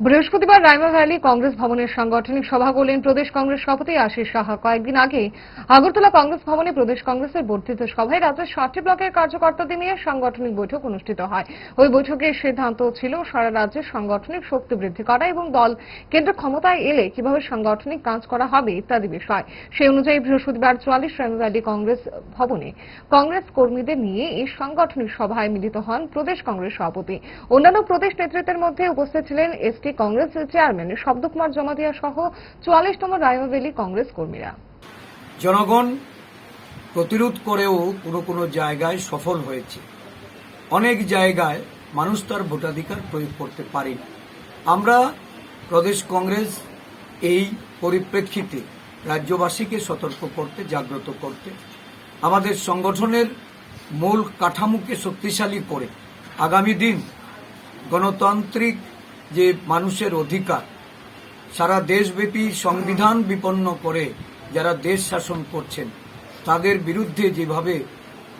বৃহস্পতিবার রাইমা ভ্যালি কংগ্রেস ভবনের সাংগঠনিক সভা করলেন প্রদেশ কংগ্রেস সভাপতি আশিস সাহা। কয়েকদিন আগে আগরতলা কংগ্রেস ভবনে প্রদেশ কংগ্রেসের বর্ধিত সভায় রাজ্যের ষাটটি ব্লকের কার্যকর্তাদের নিয়ে সাংগঠনিক বৈঠক অনুষ্ঠিত হয়। ওই বৈঠকের সিদ্ধান্ত ছিল সারা রাজ্যের সাংগঠনিক শক্তি বৃদ্ধি করা এবং দল কেন্দ্র ক্ষমতায় এলে কীভাবে সাংগঠনিক কাজ করা হবে ইত্যাদি বিষয়। সেই অনুযায়ী বৃহস্পতিবার চুয়াল্লিশ রাইমা ভ্যালি কংগ্রেস ভবনে কংগ্রেস কর্মীদের নিয়ে এই সাংগঠনিক সভায় মিলিত হন প্রদেশ কংগ্রেস সভাপতি। অন্যান্য প্রদেশ নেতৃত্বের মধ্যে উপস্থিত ছিলেন এসটি কংগ্রেস চেয়ারম্যান শব্দকুমার জমাতিয়া সহ চুয়াল্লিশতম রায়মাভেলি কংগ্রেস কর্মীরা। জনগণ প্রতিরোধ করেও কোনো কোনো জায়গায় সফল হয়েছে। অনেক জায়গায় মানুষ তার ভোটাধিকার প্রয়োগ করতে পারেনি। আমরা প্রদেশ কংগ্রেস এই পরিপ্রেক্ষিতে রাজ্যবাসীকে সতর্ক করতে, জাগ্রত করতে, আমাদের সংগঠনের মূল কাঠামোকে শক্তিশালী করে আগামী দিন গণতান্ত্রিক যে মানুষের অধিকার। সারা দেশব্যাপী সংবিধান বিপন্ন করে যারা দেশ শাসন করছেন, তাদের বিরুদ্ধে যেভাবে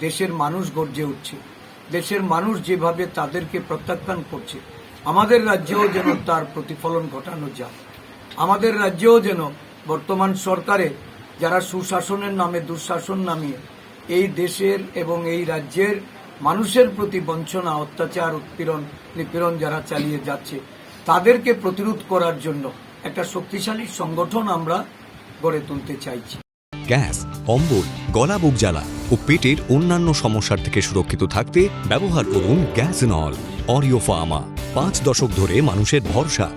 দেশের মানুষ গর্জে উঠছে, দেশের মানুষ যেভাবে তাদেরকে প্রত্যাখ্যান করছে, আমাদের রাজ্যেও যেন তার প্রতিফলন ঘটানো যায়। আমাদের রাজ্যেও যেন বর্তমান সরকারে যারা সুশাসনের নামে, দুঃশাসন নামিয়ে এই দেশের এবং এই রাজ্যের মানুষের প্রতি বঞ্চনা, অত্যাচার, উৎপীড়ন, নিপীড়ন যারা চালিয়ে যাচ্ছে তাদেরকে প্রতিরোধ করার জন্য একটা শক্তিশালী সংগঠন আমরা গড়ে তুলতে চাইছি। গ্যাস অম্বল গলা বুক জ্বালা ও পেটের অন্যান্য সমস্যার থেকে সুরক্ষিত থাকতে ব্যবহার করুন গ্যাস নল অরিও ফার্মা। পাঁচ দশক ধরে মানুষের ভরসা।